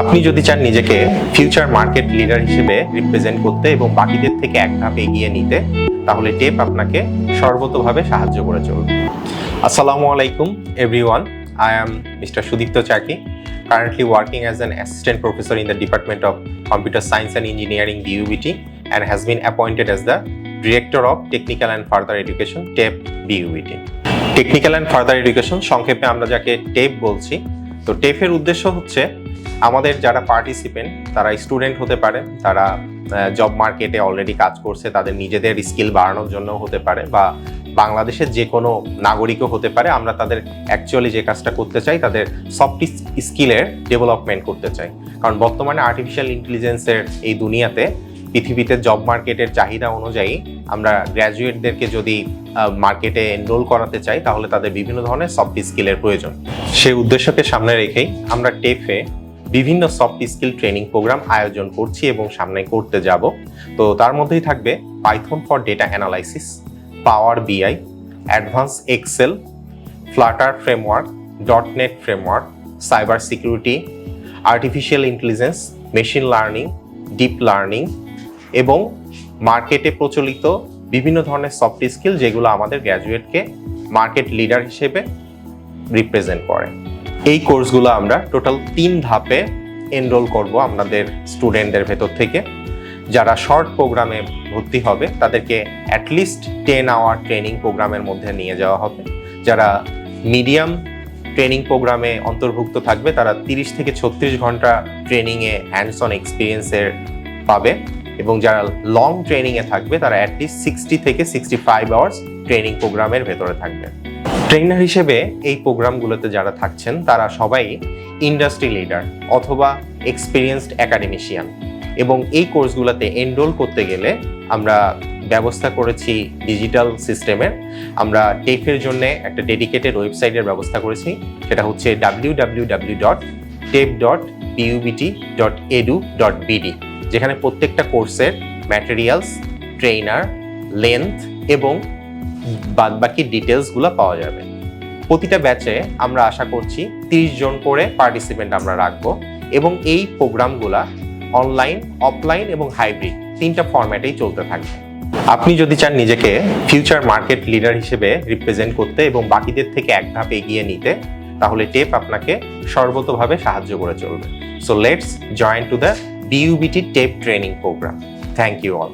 আপনি যদি চান নিজেকে ফিউচার মার্কেট লিডার হিসেবে রিপ্রেজেন্ট করতে এবং বাকিদের থেকে এক ধাপ এগিয়ে নিতে, তাহলে টেপ আপনাকে সর্বতোভাবে সাহায্য করে চলবে। আসসালামু আলাইকুম everyone I am mister Sudipta Chaki currently working as an assistant professor in the department of computer science and engineering DUBT and has been appointed as the director of technical and further education TEP DUBT technical and further education সংক্ষেপে আমরা যাকে tape বলছি, তো টেপের উদ্দেশ্য হচ্ছে আমাদের যারা participant তারা স্টুডেন্ট হতে পারে, তারা জব মার্কেটে অলরেডি কাজ করছে, তাদের নিজেদের স্কিল বাড়ানোর জন্য হতে পারে বা বাংলাদেশের যে কোনো নাগরিকও হতে পারে, আমরা তাদের অ্যাকচুয়ালি যে কাজটা করতে চাই, তাদের সফট স্কিলের ডেভেলপমেন্ট করতে চাই। কারণ বর্তমানে আর্টিফিশিয়াল ইন্টেলিজেন্সের এই দুনিয়াতে পৃথিবীতে জব মার্কেটের চাহিদা অনুযায়ী আমরা গ্র্যাজুয়েটদেরকে যদি মার্কেটে এনরোল করাতে চাই, তাহলে তাদের বিভিন্ন ধরনের সফট স্কিলের প্রয়োজন। সেই উদ্দেশ্যকে সামনে রেখেই আমরা টেফে বিভিন্ন সফট স্কিল ট্রেনিং প্রোগ্রাম আয়োজন করছি এবং সামনে করতে যাব। তো তার মধ্যেই থাকবে Python for data analysis Power BI advance Excel Flutter framework dot net framework cyber security artificial intelligence machine learning deep learning এবং মার্কেটে প্রচলিত বিভিন্ন ধরনের সফট স্কিল যেগুলো আমাদের গ্র্যাজুয়েটকে মার্কেট লিডার হিসেবে রিপ্রেজেন্ট করে। এই কোর্সগুলো আমরা টোটাল তিন ধাপে এনরোল করব আমাদের স্টুডেন্টদের ভেতর থেকে। যারা শর্ট প্রোগ্রামে ভর্তি হবে, তাদেরকে অ্যাটলিস্ট টেন আওয়ার ট্রেনিং প্রোগ্রামের মধ্যে নিয়ে যাওয়া হবে। যারা মিডিয়াম ট্রেনিং প্রোগ্রামে অন্তর্ভুক্ত থাকবে, তারা তিরিশ থেকে ছত্রিশ ঘণ্টা ট্রেনিংয়ে হ্যান্ডস অন এক্সপিরিয়েন্সের পাবে। এবং যারা লং ট্রেনিংয়ে থাকবে, তারা অ্যাটলিস্ট সিক্সটি থেকে সিক্সটি ফাইভ আওয়ার্স ট্রেনিং প্রোগ্রামের ভেতরে থাকবে। ট্রেনার হিসেবে এই প্রোগ্রামগুলোতে যারা থাকছেন, তারা সবাই ইন্ডাস্ট্রি লিডার অথবা এক্সপিরিয়েন্সড একাডেমিশিয়ান এবং এই কোর্সগুলোতে এনরোল করতে গেলে আমরা ব্যবস্থা করেছি ডিজিটাল সিস্টেমের আমরা টেফের জন্য একটা ডেডিকেটেড ওয়েবসাইটের ব্যবস্থা করেছি, সেটা হচ্ছে W W dot TEP dot dot edu dot BD যেখানে প্রত্যেকটা কোর্সের ম্যাটেরিয়ালস ট্রেনার লেন্থ এবং বাদবাকি ডিটেলসগুলো পাওয়া যাবে। প্রতিটা ব্যাচে আমরা আশা করছি তিরিশ জন করে পার্টিসিপেন্ট আমরা রাখব এবং এই প্রোগ্রামগুলা অনলাইন অফলাইন এবং হাইব্রিড তিনটা ফরম্যাটেই চলতে থাকবে। আপনি যদি চান নিজেকে ফিউচার মার্কেট লিডার হিসেবে রিপ্রেজেন্ট করতে এবং বাকিদের থেকে এক ধাপ এগিয়ে নিতে, তাহলে টেপ আপনাকে সর্বতভাবে সাহায্য করে চলবে। So let's join to the BUBT TEP training program thank you all